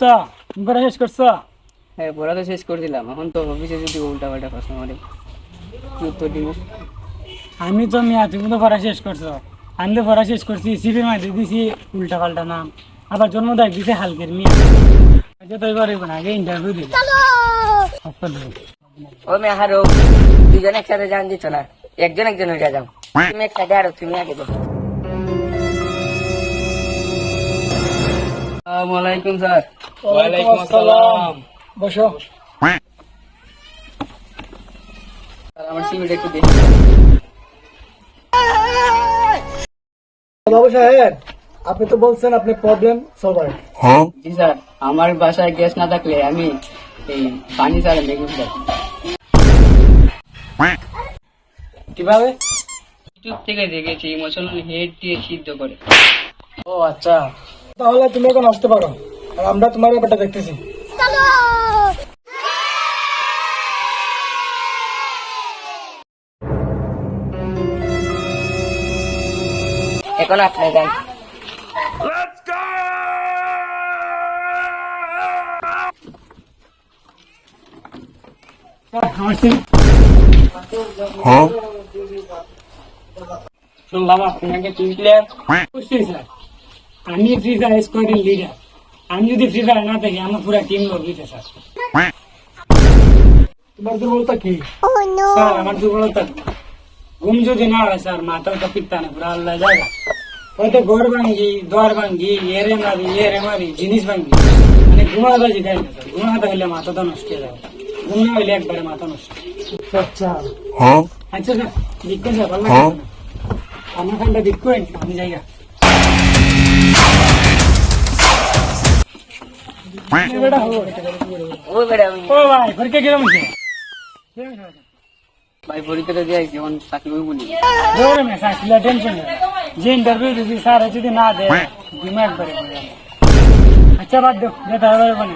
দোস্তা তুমি শেষ করছ? হ্যাঁ পড়া তো শেষ করে দিলাম এখন তো অফিসে যদি উল্টা পাল্টা প্রশ্ন করে কি উত্তর দিব? আমি তো মিয়া তুমি তো পড়া শেষ করছ। আমি তো পড়া শেষ করছি সিপি মাঝে দিছি উল্টা পাল্টা নাম। আবার জন্ম দেখ দিছে হালকের মেয়ে। আচ্ছা তো এবার এবার আগে ইন্টারভিউ দিল ও মে হারো দুজন একসাথে যান দিচ্ছ না। একজন একজন হয়ে যাও। তুমি একসাথে আরও তুমি আগে যাও আসসালামু আলাইকুম স্যার। ওয়ালাইকুম আসসালাম। বসো। আমার সিভিটা একটু দেখি। বাবু সাহেব আপনি তো বলছেন আপনি প্রবলেম সলভার জি স্যার আমার বাসায় গ্যাস না থাকলে আমি এই পানি ছাড়া কীভাবে? ইউটিউব থেকে দেখেছি ইমোশনাল হেড দিয়ে সিদ্ধ করে। ও আচ্ছা। তাহলে তুমি এখন আসতে পারো। আর আমরা তোমার ব্যাপারটা দেখতেছি। এখন আপনি যান। শুনলাম আপনি নাকি টিম প্লেয়ার অবশ্যই স্যার আমি ফ্রি ফায়ার স্কোয়াডের লিডার আমি যদি ফ্রি ফায়ার না থাকি আমার পুরো টিম লবিতে স্যার। তোমার দুর্বলতা কি? স্যার আমার দুর্বলতা? ঘুম যদি না হয় স্যার মাথাও তো পিত্তা না পুরো আল্লাহ জায়গা হয়তো ঘর ভাঙ্গি দর ভাঙ্গি এরে মারি এরে মারি জিনিস ভাঙ্গি। মানে ঘুমাতে যেতে না স্যার। ঘুমাতে হলে মাথা তো নষ্ট হয়ে যাবে ঘুম না হলে একবারে মাথা নষ্ট আচ্ছা আচ্ছা স্যার দেখবেন স্যার ভালো লাগবে আমার খানটা দেখবেন আমি জায়গা বেটা হো ও বেড়া আমি ও ভাই পরীক্ষা কিরম হয়েছে ভাই পরীক্ষা তো দিয়ে যেমন চাকরি বলি মে স্যার কিলা টেনশন যে ইন্টারভিউ দিবি স্যার যদি না দে দিমাগ একবারে আচ্ছা বাদ দেখো যেটা হবে মানে